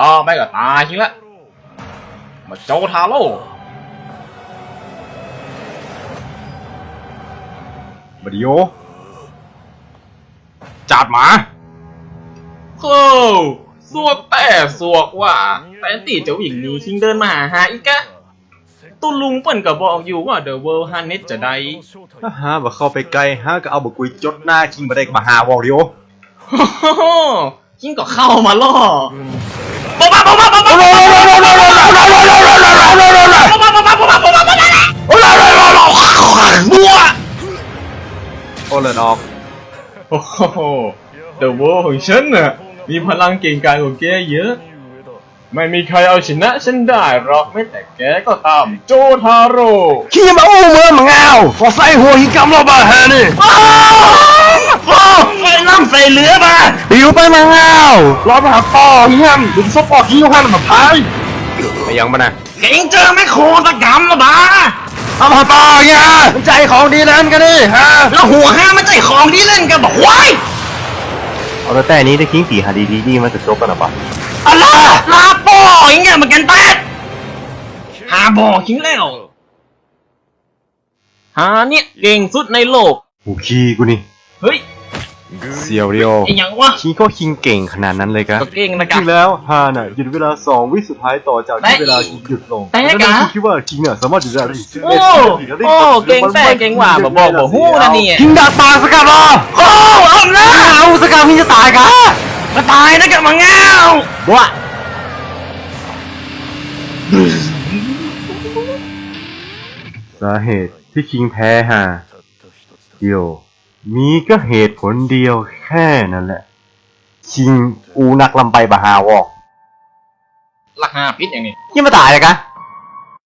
ต่อไปก็ตายทีละมาโจทาโร่บดิโอจาดหมาโอ้สวกแต่สวกว่า แต่ตีเจ้าหญิงนี้คิงเดินมาหาหาอีกอะตุลุงเปิ่นก็บอกอยู่ว่าเดอะเวิลด์ฮันเนจะได้ถ้าหาว่าเข้าไปไกลหาก็เอาบกุยจดหน้าคิงมาได้มาหาวอริโอโอ้โหคิงก็เข้ามาล่อ บ๊อบบ๊อบบ๊อบบ๊อบบ๊อบบ๊อบบ๊อบบัวโอ้เลิศออกโอ้โหเดอะวิลของฉันน่ะมีพลังเก่งกาจกว่าแกเยอะ ไม่มีใครเอาชนะฉันได้หรอกไม่แต่แกก็ตาม โจทาโร่ขี้มาอู้เมืองมึงเอาพอใส่หัวหิกำเราบ้าฮะนี่ไฟล่ำ ใส่เรือมาปิวไปมึงเอารอมาหาต่อเฮียมดึงซบปอกขี้หันมาพายไม่ยังมานะเก่งเจอแม่โคตะกำละบ้าเอามาต่อเฮียมันใจของดีนั่นกันดิฮะแล้วหัวห้ามันใจของที่เล่นกันบอกว้ายเอาแต่แต่นี้ได้คิงตีหาดีดีๆมันจะจบกันหรอปะอะไรลาปออย่างเงี้ยมันกันแตกหาบอกทิ้งแล้วหาเนี่ยเก่งสุดในโลกหูขี้กูนี่ เฮ้ย เซียวเรียวไอ้หยังวะ คิงก็คิงเก่งขนาดนั้นเลยกะก็เก่งนะจกัริงแล้วฮาน่ะหยุดเวลาสองวิสุดท้ายต่อจากที่เวลาคิงหยุดลงแต่แล้วกะนั่นคิดว่าคิงเนี่ยสามารถหยุดได้ได้โอ้โอ้เก่งแต่เก่งว่าบ่บอกบ่ฮู้นะเนี่ย คิงดักปากสกัดรอโอ้เอาหน้าเอาสกัดคิงจะตายกะมาตายนะกับมังเงาบ้าสาเหตุที่คิงแพ้ฮะเดียว มีก็เหตุผลเดียวแค่นั้นแหละคิงอูนักลำไปบาฮาวอกราคาพิษอย่างนี้ยังมาตายเลยกะ